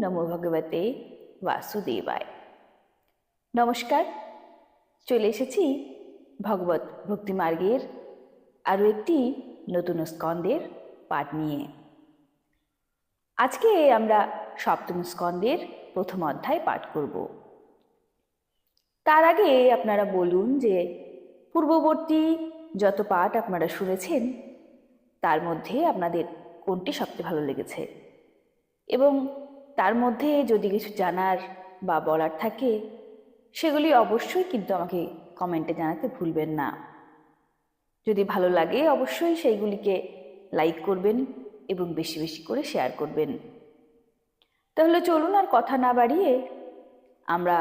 নমো ভগবতে বাসুদেবায়। নমস্কার, চলে এসেছি ভগবত ভক্তিমার্গের আরও একটি নতুন স্কন্দের পাঠ নিয়ে। আজকে আমরা সপ্তম স্কন্দের প্রথম অধ্যায় পাঠ করব। তার আগে আপনারা বলুন যে, পূর্ববর্তী যত পাঠ আপনারা শুনেছেন, তার মধ্যে আপনাদের কোনটি সবচেয়ে ভালো লেগেছে? এবং তার মধ্যে যদি কিছু জানার বা বলার থাকে, সেগুলি অবশ্যই কিন্তু আমাকে কমেন্টে জানাতে ভুলবেন না। যদি ভালো লাগে, অবশ্যই সেইগুলিকে লাইক করবেন এবং বেশি বেশি করে শেয়ার করবেন। তাহলে চলুন আর কথা না বাড়িয়ে আমরা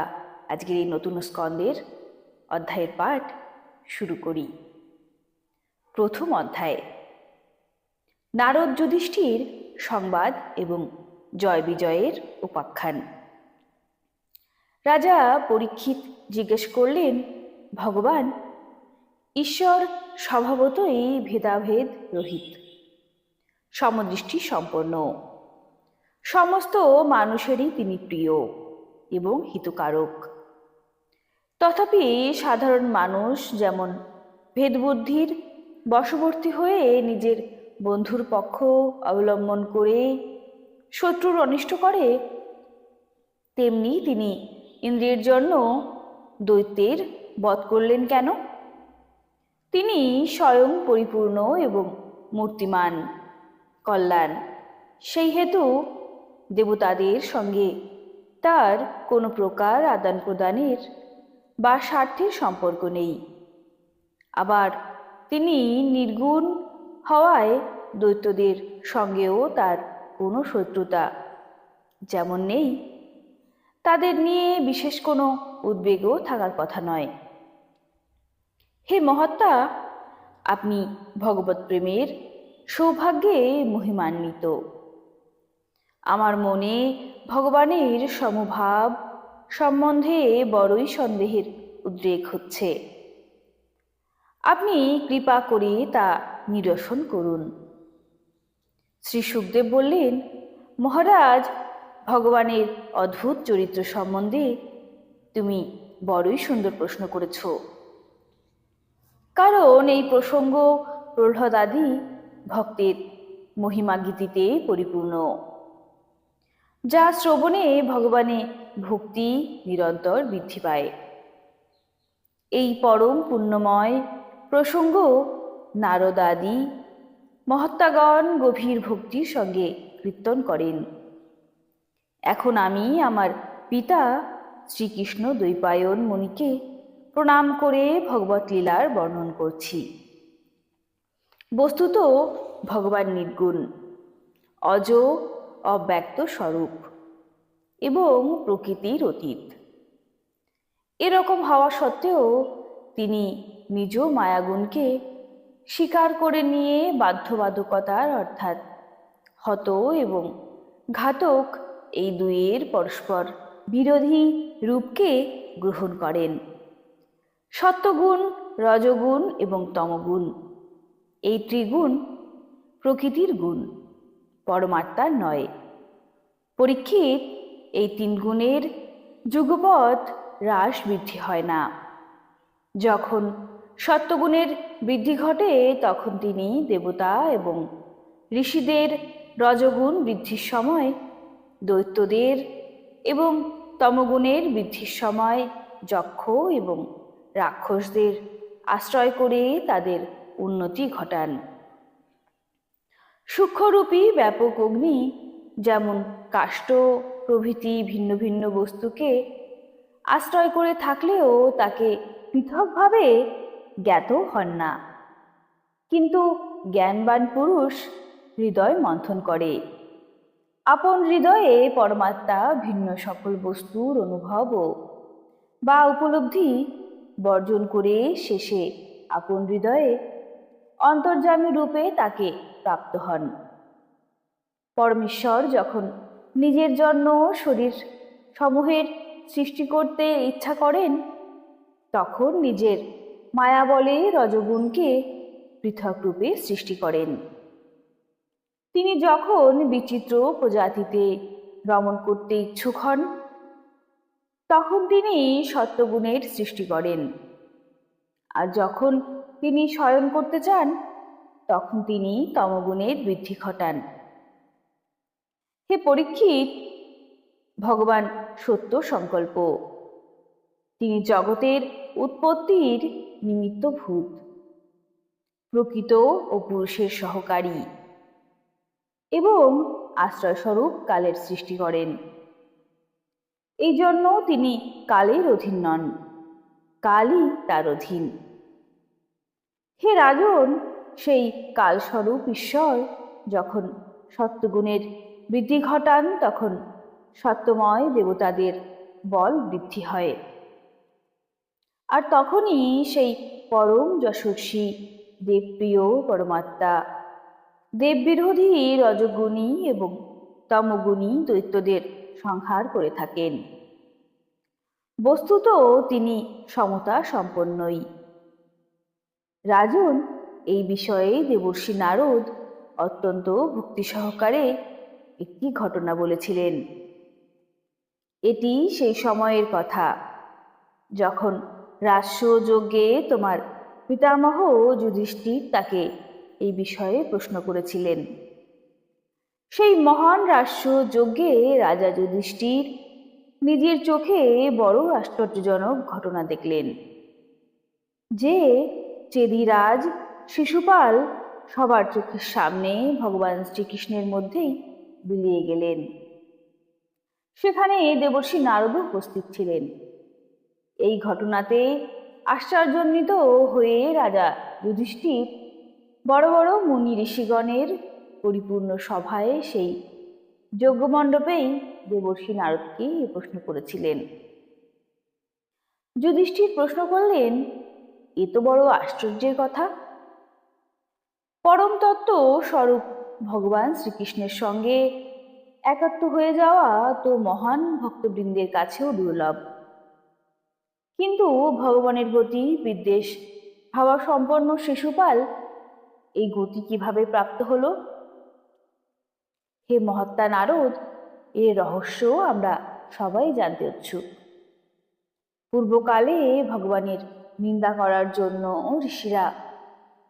আজকের এই নতুন স্কন্দের অধ্যায়ের পাঠ শুরু করি। প্রথম অধ্যায়। নারদ যুধিষ্ঠির সংবাদ এবং জয় বিজয়ের উপাখ্যান। রাজা পরীক্ষিত জিজ্ঞেস করলেন, ভগবান, ঈশ্বর স্বভাবতই ভেদাভেদ রহিত, সমদৃষ্টি সম্পন্ন। সমস্ত মানুষেরই তিনি প্রিয় এবং হিতকারক। তথাপি সাধারণ মানুষ যেমন ভেদবুদ্ধির বশবর্তী হয়ে নিজের বন্ধুর পক্ষ অবলম্বন করে শত্রুর অনিষ্ট করে। তেমনি তিনি ইন্দ্রিয়ের জন্য দৈত্যের বধ করলেন কেন? তিনি স্বয়ং পরিপূর্ণ এবং মূর্তিমান, কল্যাণ। সেই হেতু দেবতাদের সঙ্গে তার কোনো প্রকার আদান প্রদানের বা স্বার্থের সম্পর্ক নেই। আবার তিনি নির্গুণ হওয়ায় দৈত্যদের সঙ্গেও তার কোনো শত্রুতা, যেমন নেই। তাদের নিয়ে বিশেষ কোনো উদ্বেগও থাকার কথা নয়। হে মহাত্মা, আপনি ভগবত প্রেমের সৌভাগ্যে মহিমান্বিত। আমার মনে ভগবানের সমভাব সম্বন্ধে বড়ই সন্দেহের উদ্রেক হচ্ছে। আপনি কৃপা করে তা নিরসন করুন। শ্রী সুখদেব বললেন, মহারাজ, ভগবানের অদ্ভুত চরিত্র সম্বন্ধে তুমি বড়ই সুন্দর প্রশ্ন করেছ। কারণ এই প্রসঙ্গ প্রহ্লাদাদি ভক্তের মহিমা গীতিতে পরিপূর্ণ। যা শ্রবণে ভগবানে ভক্তি নিরন্তর বৃদ্ধি পায়। এই পরম পুণ্যময় প্রসঙ্গ নারদাদি মহাত্মাগণ গভীর ভক্তির সঙ্গে কীর্তন করেন। এখন আমি আমার পিতা শ্রীকৃষ্ণ দ্বৈপায়ন মুনিকে প্রণাম করে ভগবত লীলার বর্ণন করছি। বস্তুত ভগবান নির্গুণ, অজ অব্যক্ত স্বরূপ এবং প্রকৃতির অতীত। এরকম হওয়া সত্ত্বেও তিনি নিজ মায়াগুণকে স্বীকার করে নিয়ে বাধ্যবাধকতার অর্থাৎ হত এবং ঘাতক এই দুইয়ের পরস্পর বিরোধী রূপকে গ্রহণ করেন। সত্যগুণ, রজগুণ এবং তমগুণ। এই ত্রিগুণ প্রকৃতির গুণ, পরমাত্মার নয়। পরীক্ষিত এই তিন গুণের যুগপথ হ্রাস বৃদ্ধি হয় না। যখন সত্যগুণের বৃদ্ধি ঘটে, তখন তিনি দেবতা এবং ঋষিদের রজগুণ বৃদ্ধির সময়, দৈত্যদের এবং তমগুণের বৃদ্ধির সময় যক্ষ এবং রাক্ষসদের আশ্রয় করে তাদের উন্নতি ঘটান। সূক্ষ্মরূপী ব্যাপক অগ্নি, যেমন কাষ্ঠ প্রভৃতি ভিন্ন ভিন্ন বস্তুকে আশ্রয় করে থাকলেও তাকে পৃথকভাবে জ্ঞাত হন না। কিন্তু জ্ঞানবান পুরুষ হৃদয় মন্থন করে। আপন হৃদয়ে পরমাত্মা ভিন্ন সকল বস্তুর অনুভব বা উপলব্ধি বর্জন করে শেষে আপন হৃদয়ে অন্তর্যামী রূপে তাকে প্রাপ্ত হন। পরমেশ্বর যখন নিজের জন্য শরীর সমূহের সৃষ্টি করতে ইচ্ছা করেন, তখন নিজের মায়া বলে রজগুণকে পৃথক রূপে সৃষ্টি করেন। তিনি যখন বিচিত্র প্রজাতিতে রমণ করতে ইচ্ছুক হন, তখন তিনি সত্যগুণের সৃষ্টি করেন। আর যখন তিনি শয়ন করতে চান, তখন তিনি তমগুণের বৃদ্ধি ঘটান। হে পরীক্ষিত, ভগবান সত্য সংকল্প। তিনি জগতের উৎপত্তির নিমিত্ত ভূত, প্রকৃত ও পুরুষের সহকারী এবং আশ্রয়স্বরূপ কালের সৃষ্টি করেন। এই জন্য তিনি কালের অধীন নন, কালই তার অধীন। হে রাজন, সেই কালস্বরূপ ঈশ্বর যখন সত্যগুণের বৃদ্ধি ঘটান, তখন সত্যময় দেবতাদের বল বৃদ্ধি হয়। আর তখনই সেই পরম যশস্বী, দেবপ্রিয় পরমাত্মা, দেববিরোধী রজগুণী এবং তমগুণী দৈত্যদের সংহার করে থাকেন। বস্তুত তিনি সমতা সম্পন্নই। রাজন এই বিষয়ে দেবর্ষী নারদ অত্যন্ত ভক্তি সহকারে একটি ঘটনা বলেছিলেন। এটি সেই সময়ের কথা, যখন রাষ্ট্রযজ্ঞে তোমার পিতামহ যুধিষ্ঠির তাকে এই বিষয়ে প্রশ্ন করেছিলেন। সেই মহান রাষ্ট্রযজ্ঞে রাজা যুধিষ্ঠির নিজের চোখে বড় আশ্চর্যজনক ঘটনা দেখলেন যে চেদিরাজ শিশুপাল সবার চোখের সামনে ভগবান শ্রীকৃষ্ণের মধ্যেই বিলিয়ে গেলেন। সেখানে দেবর্ষী নারদ উপস্থিত ছিলেন। এই ঘটনাতে আশ্চর্যান্বিত হয়ে রাজা যুধিষ্ঠির বড় বড় মুনি ঋষিগণের পরিপূর্ণ সভায় সেই যজ্ঞমণ্ডপেই দেবর্ষী নারদকে প্রশ্ন করেছিলেন। যুধিষ্ঠির প্রশ্ন করলেন, এ তো বড় আশ্চর্যের কথা। পরম তত্ত্ব স্বরূপ ভগবান শ্রীকৃষ্ণের সঙ্গে একাত্ম হয়ে যাওয়া তো মহান ভক্তবৃন্দের কাছেও দুর্লভ। কিন্তু ভগবানের গতি, বিদ্বেষ, ভাবা সম্পন্ন শিশুপাল, এই গতি কীভাবে প্রাপ্ত হল? হে মহাত্মা নারদ এর রহস্য আমরা সবাই জানতে উৎসুক। পূর্বকালে ভগবানের নিন্দা করার জন্য ঋষিরা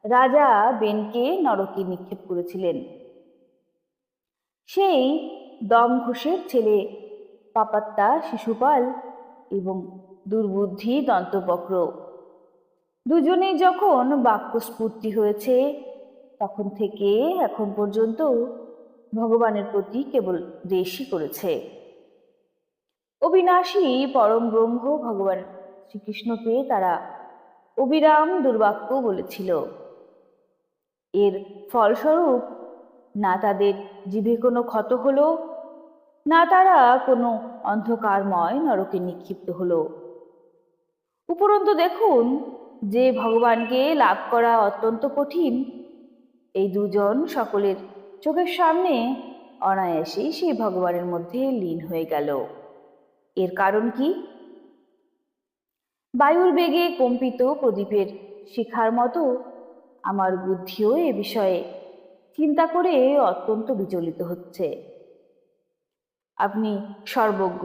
রাজা বেনকে নরকে নিক্ষেপ করেছিলেন। সেই দম ঘোষের ছেলে পাপাত্তা শিশুপাল এবং দুর্বুদ্ধি দন্তবক্র। দুজনেই যখন বাক্যস্ফূর্তি হয়েছে, তখন থেকে এখন পর্যন্ত ভগবানের প্রতি কেবল দেশই করেছে। অবিনাশী পরম ব্রহ্ম ভগবান শ্রীকৃষ্ণকে তারা অবিরাম দুর্বাক্য বলেছিল। এর ফলস্বরূপ না তাদের জিভে কোনো ক্ষত হলো, না তারা কোনো অন্ধকারময় নরকে নিক্ষিপ্ত হলো। উপরন্তু দেখুন, যে ভগবানকে লাভ করা অত্যন্ত কঠিন, এই দুজন সকলের চোখের সামনে অনায়াসেই সেই ভগবানের মধ্যে লীন হয়ে গেল। এর কারণ কি? বায়ুর বেগে কম্পিত প্রদীপের শিখার মতো আমার বুদ্ধিও এ বিষয়ে চিন্তা করে অত্যন্ত বিচলিত হচ্ছে। আপনি সর্বজ্ঞ,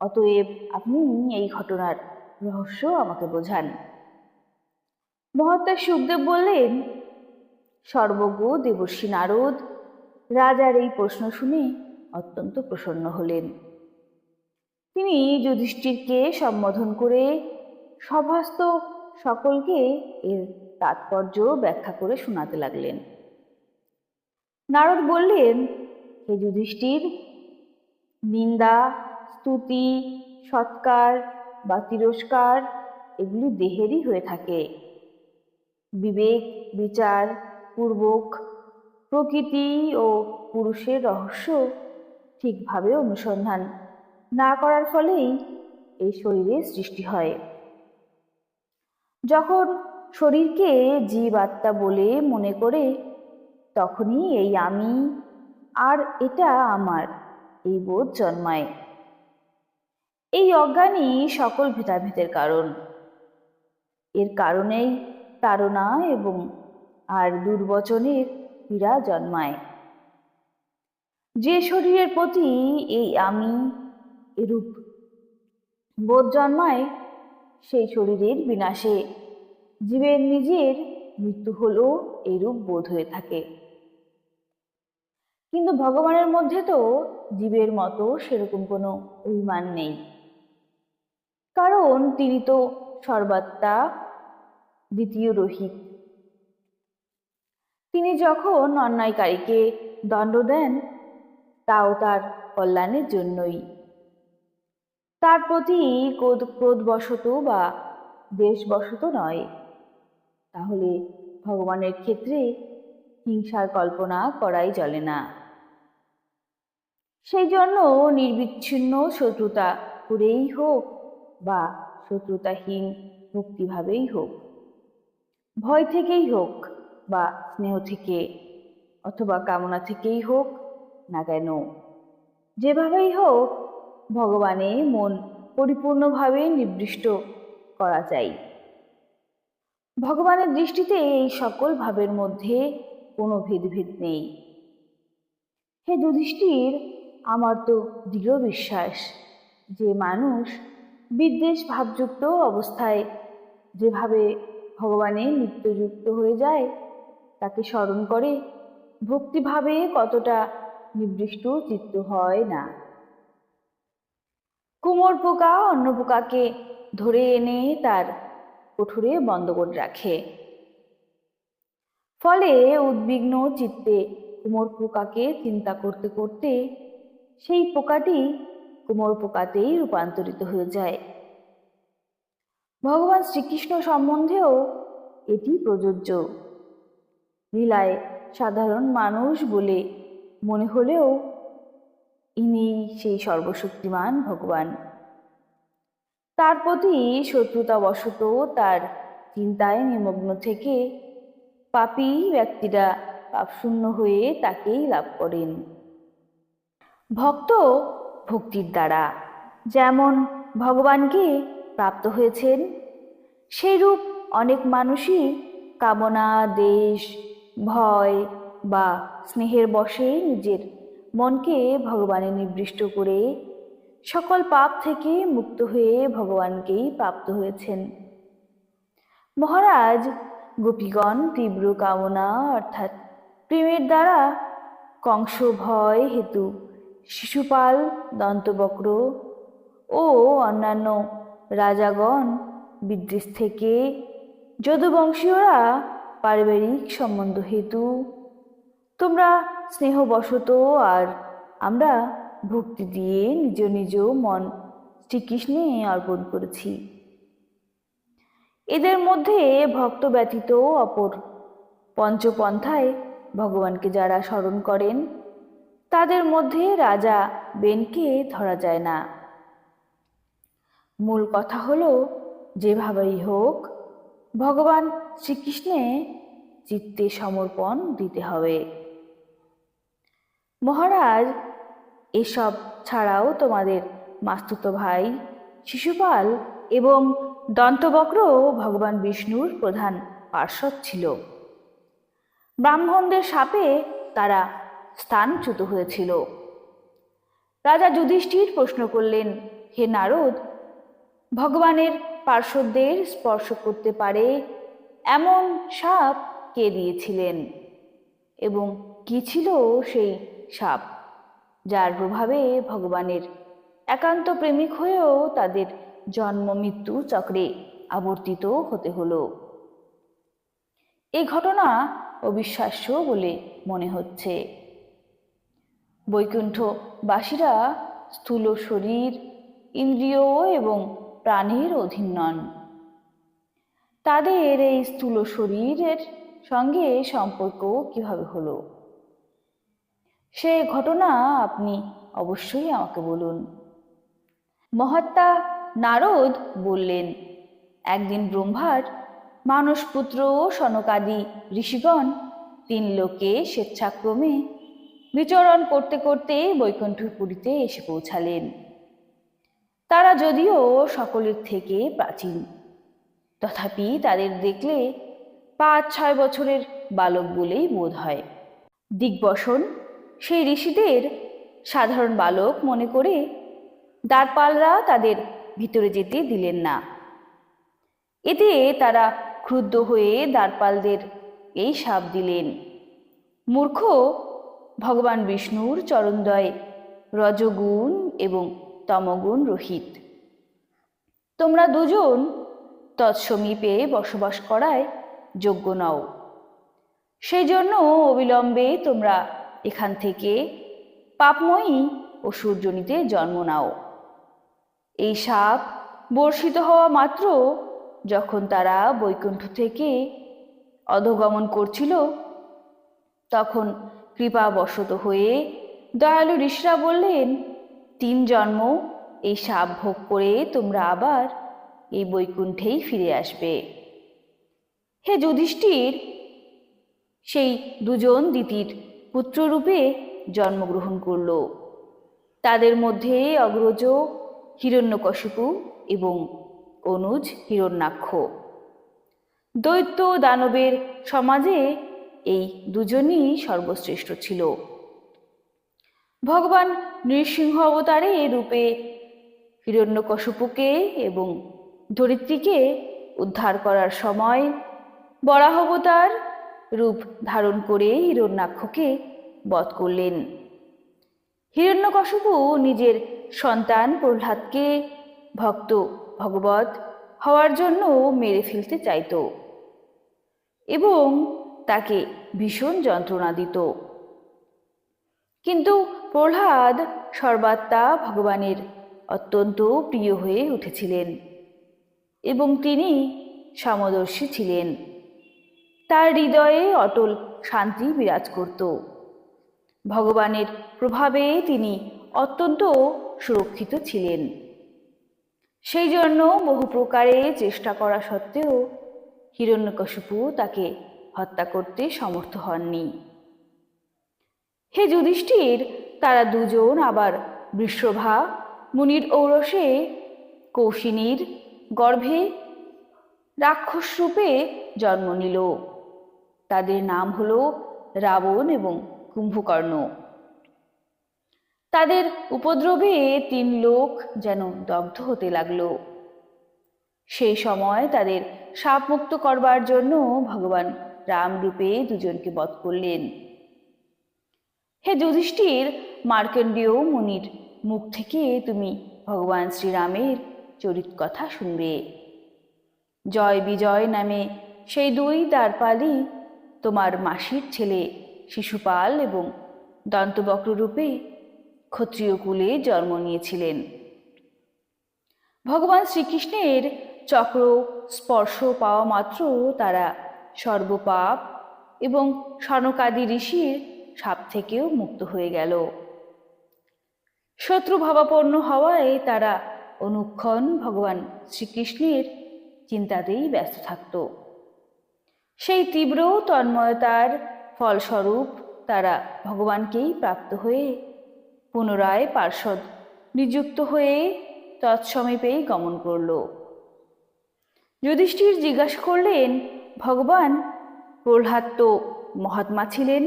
অতএব আপনি এই ঘটনার রহস্য আমাকে বোঝান। মহাত্মা সুখদেব বললেন, সর্বজ্ঞ দেবর্ষী নারদ, রাজার এই প্রশ্ন শুনে অত্যন্ত প্রসন্ন হলেন। তিনি যুধিষ্ঠিরকে সম্বোধন করে সভাস্থ সকলকে এর তাৎপর্য ব্যাখ্যা করে শোনাতে লাগলেন। নারদ বললেন, হে যুধিষ্ঠির, নিন্দা, স্তুতি, সৎকার বা তিরস্কার এগুলি দেহেরই হয়ে থাকে। বিবেক, বিচার, পূর্বক, প্রকৃতি ও পুরুষের রহস্য ঠিকভাবে অনুসন্ধান না করার ফলেই এই শরীরের সৃষ্টি হয়। যখন শরীরকে জীব আত্মা বলে মনে করে, তখনই এই আমি আর এটা আমার, এই বোধ জন্মায়। এই অজ্ঞানই সকল ভেদাভেদের কারণ। এর কারণেই তাড়না এবং আর দুর্বচনের পীড়া জন্মায়। যে শরীরের প্রতি এই আমি এরূপ বোধ জন্মায়, সেই শরীরের বিনাশে জীবের নিজের মৃত্যু হলেও এরূপ বোধ হয়ে থাকে। কিন্তু ভগবানের মধ্যে তো জীবের মতো সেরকম কোনো অভিমান নেই। কারণ তিনি তো সর্বাত্মা দ্বিতীয় রহিত। তিনি যখন অন্যায়কারীকে দণ্ড দেন, তাও তার কল্যাণের জন্যই। তার প্রতি ক্রোধ, ক্রোধবশত বা দেশবশত নয়। তাহলে ভগবানের ক্ষেত্রে হিংসার কল্পনা করাই চলে না। সেই জন্য নির্বিচ্ছিন্ন শত্রুতা করেই হোক বা শত্রুতাহীন ভক্তিভাবেই হোক। ভয় থেকেই হোক বা স্নেহ থেকে অথবা কামনা থেকেই হোক না কেন, যেভাবেই হোক ভগবানে মন পরিপূর্ণভাবে নির্দিষ্ট করা চাই। ভগবানের দৃষ্টিতে এই সকল ভাবের মধ্যে কোনো ভেদভেদ নেই। হে যুধিষ্ঠির, আমার তো দৃঢ় বিশ্বাস যে মানুষ বিদ্বেষ ভাবযুক্ত অবস্থায় যেভাবে ভগবানে নিত্যযুক্ত হয়ে যায়, তাকে স্মরণ করে ভক্তিভাবে কতটা নির্দিষ্ট চিত্ত হয় না। কুমোর পোকা অন্য পোকাকে ধরে এনে তার কঠোরে বন্ধ করে রাখে। ফলে উদ্বিগ্ন চিত্তে কুমোর পোকাকে চিন্তা করতে করতে সেই পোকাটি কুমোর পোকাতেই রূপান্তরিত হয়ে যায়। ভগবান শ্রীকৃষ্ণ সম্বন্ধেও এটি প্রযোজ্য। লীলায় সাধারণ মানুষ বলে মনে হলেও ইনি সেই সর্বশক্তিমান ভগবান। তার প্রতি শত্রুতাবশত তার চিন্তায় নিমগ্ন থেকে পাপী ব্যক্তিরা পাপশূন্য হয়ে তাকেই লাভ করেন। ভক্ত ভক্তির দ্বারা। যেমন ভগবানকে প্রাপ্ত হয়েছেন, সেইরূপ অনেক মানুষই কামনা, দেশ, ভয় বা স্নেহের বশে নিজের মনকে ভগবানে নিবৃষ্ট করে সকল পাপ থেকে মুক্ত হয়ে ভগবানকেই প্রাপ্ত হয়েছেন। মহারাজ, গোপীগণ তীব্র কামনা অর্থাৎ প্রেমের দ্বারা কংস ভয় হেতু শিশুপাল, দন্তবক্র ও অন্যান্য রাজাগণ, বিদ্বেষ থেকে যদুবংশীয়রা পারিবারিক সম্বন্ধ হেতু। তোমরা স্নেহবশত আর আমরা ভক্তি দিয়ে নিজ নিজ মন শ্রীকৃষ্ণে অর্পণ করেছি। এদের মধ্যে ভক্ত ব্যতীত অপর পঞ্চপন্থায় ভগবানকে যারা স্মরণ করেন তাদের মধ্যে রাজা বেনকে ধরা যায় না। মূল কথা হলো, যেভাবেই হোক, ভগবান শ্রীকৃষ্ণে চিত্তে সমর্পণ দিতে হবে। মহারাজ, এসব ছাড়াও তোমাদের মাস্তুত ভাই, শিশুপাল এবং দন্তবক্র ভগবান বিষ্ণুর প্রধান পার্শ্বদ ছিল। ব্রাহ্মণদের সাপে তারা স্থানচ্যুত হয়েছিল। রাজা যুধিষ্ঠির প্রশ্ন করলেন, হে নারদ, ভগবানের পার্শ্বদের স্পর্শ করতে পারে এমন সাপ কে দিয়েছিলেন? এবং কি ছিল সেই সাপ, যার প্রভাবে ভগবানের একান্ত প্রেমিক হয়েও তাদের জন্ম মৃত্যু চক্রে আবর্তিত হতে হলো? এই ঘটনা অবিশ্বাস্য বলে মনে হচ্ছে। বৈকুণ্ঠবাসীরা স্থূল শরীর, ইন্দ্রিয় এবং প্রাণীর অধীন নন। তাদের এই স্থূল শরীরের সঙ্গে সম্পর্ক কীভাবে হলো? সে ঘটনা আপনি অবশ্যই আমাকে বলুন। মহাত্মা নারদ বললেন, একদিন ব্রহ্মার মানসপুত্র সনকাদি ঋষিগণ তিন লোকে স্বেচ্ছাক্রমে বিচরণ করতে করতে বৈকুণ্ঠপুরীতে এসে পৌঁছালেন। তারা যদিও সকলের থেকে প্রাচীন, তথাপি তাদের দেখলে পাঁচ ছয় বছরের বালক বলেই বোধ হয়। দিগ্বসন, সেই ঋষিদের সাধারণ বালক মনে করে দ্বারপালরা তাদের ভিতরে যেতে দিলেন না। এতে তারা ক্রুদ্ধ হয়ে দ্বারপালদের এই সাপ দিলেন। মূর্খ ভগবান বিষ্ণুর চরণদয় রজগুণ এবং তমগুণ রহিত। তোমরা দুজন তৎসমীপে বসবাস করায় যোগ্য নও। সেই জন্য অবিলম্বে তোমরা এখান থেকে পাপময়ী ও সূর্যনীতে জন্ম নাও। এই সাপ বর্ষিত হওয়া মাত্র যখন তারা বৈকুণ্ঠ থেকে অধগমন করছিল, তখন কৃপাবশত হয়ে দয়ালু ঋষিরা বললেন, তিন জন্ম, এই সাপ ভোগ করে তোমরা আবার এই বৈকুণ্ঠেই ফিরে আসবে। হে যুধিষ্ঠির, সেই দুজন দিতির পুত্ররূপে জন্মগ্রহণ করল। তাদের মধ্যে অগ্রজ হিরণ্যকশিপু এবং অনুজ হিরণ্যাক্ষ। দৈত্য দানবের সমাজে এই দুজনই সর্বশ্রেষ্ঠ ছিল। ভগবান নৃসিংহ অবতারে রূপে হিরণ্যকশিপুকে এবং ধরিত্রীকে উদ্ধার করার সময় বরাহ অবতার রূপ ধারণ করে হিরণ্যাক্ষকে বধ করলেন। হিরণ্যকশিপু নিজের সন্তান প্রহ্লাদকে ভক্ত ভগবত হওয়ার জন্য মেরে ফেলতে চাইত এবং তাকে ভীষণ যন্ত্রণা দিত। কিন্তু প্রহ্লাদ সর্বাত্মা ভগবানের অত্যন্ত প্রিয় হয়ে উঠেছিলেন এবং তিনি সমদর্শী ছিলেন। তার হৃদয়ে অটল শান্তি বিরাজ করত। ভগবানের প্রভাবে তিনি অত্যন্ত সুরক্ষিত ছিলেন। সেই জন্য বহু প্রকারে চেষ্টা করা সত্ত্বেও হিরণ্যকশিপু তাকে হত্যা করতে সমর্থ হননি। হে যুধিষ্ঠির, তারা দুজন আবার বৃষভা, মুনির ঔরসে, কৌশিনীর গর্ভে রাক্ষস রূপে জন্ম নিল। তাদের নাম হল রাবণ এবং কুম্ভকর্ণ। তাদের উপদ্রবে তিন লোক যেন দগ্ধ হতে লাগল। সেই সময় তাদের সাপমুক্ত করবার জন্য ভগবান রাম রূপে দুজনকে বধ করলেন। হে যুধিষ্ঠির, মার্কণ্ডেয় মুনির, মুখ থেকে তুমি ভগবান শ্রীরামের চরিত কথা শুনবে। জয় বিজয় নামে সেই দুই দ্বারপালই তোমার মাসির ছেলে, শিশুপাল এবং দন্তবক্র রূপে ক্ষত্রিয় কুলে জন্ম নিয়েছিলেন। ভগবান শ্রীকৃষ্ণের চক্র, স্পর্শ পাওয়া মাত্র তারা সর্বপাপ এবং সনকাদি ঋষির সাপ থেকেও মুক্ত হয়ে গেল। শত্রু ভাবাপন্ন হওয়ায় তারা অনুক্ষণ ভগবান শ্রীকৃষ্ণের চিন্তাতেই ব্যস্ত থাকত। সেই তীব্র তন্ময়তার ফলস্বরূপ তারা ভগবানকেই প্রাপ্ত হয়ে পুনরায় পার্ষদ নিযুক্ত হয়ে তৎসমীপেই গমন করল। যুধিষ্ঠির জিজ্ঞাসা করলেন ভগবান প্রহ্লাদ তো মহাত্মা ছিলেন।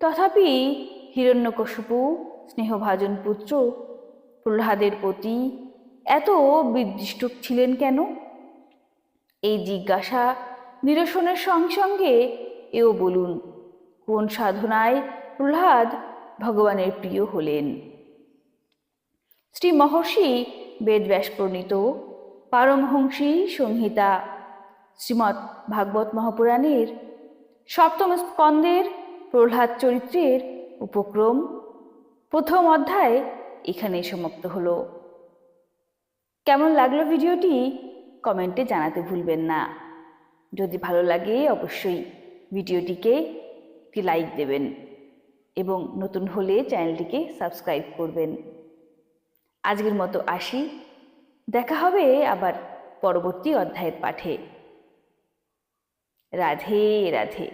তথাপি হিরণ্যকশিপু, স্নেহভাজন পুত্র প্রহ্লাদের প্রতি এত বিদ্বিষ্ট ছিলেন কেন? এই জিজ্ঞাসা নিরসনের সঙ্গে সঙ্গে এও বলুন, কোন সাধনায় প্রহ্লাদ ভগবানের প্রিয় হলেন? শ্রী মহর্ষি বেদব্যাস প্রণীত পারমহংসী সংহিতা শ্রীমৎ ভাগবত মহাপুরাণের সপ্তম স্কন্দের প্রহ্লাদ চরিত্রের উপক্রম প্রথম অধ্যায় এখানে সমাপ্ত হলো। কেমন লাগল ভিডিওটি কমেন্টে জানাতে ভুলবেন না। যদি ভালো লাগে অবশ্যই ভিডিওটিকে একটি লাইক দেবেন এবং নতুন হলে চ্যানেলটিকে সাবস্ক্রাইব করবেন। আজকের মতো আসি। দেখা হবে আবার পরবর্তী অধ্যায়ের পাঠে। রাধে রাধে।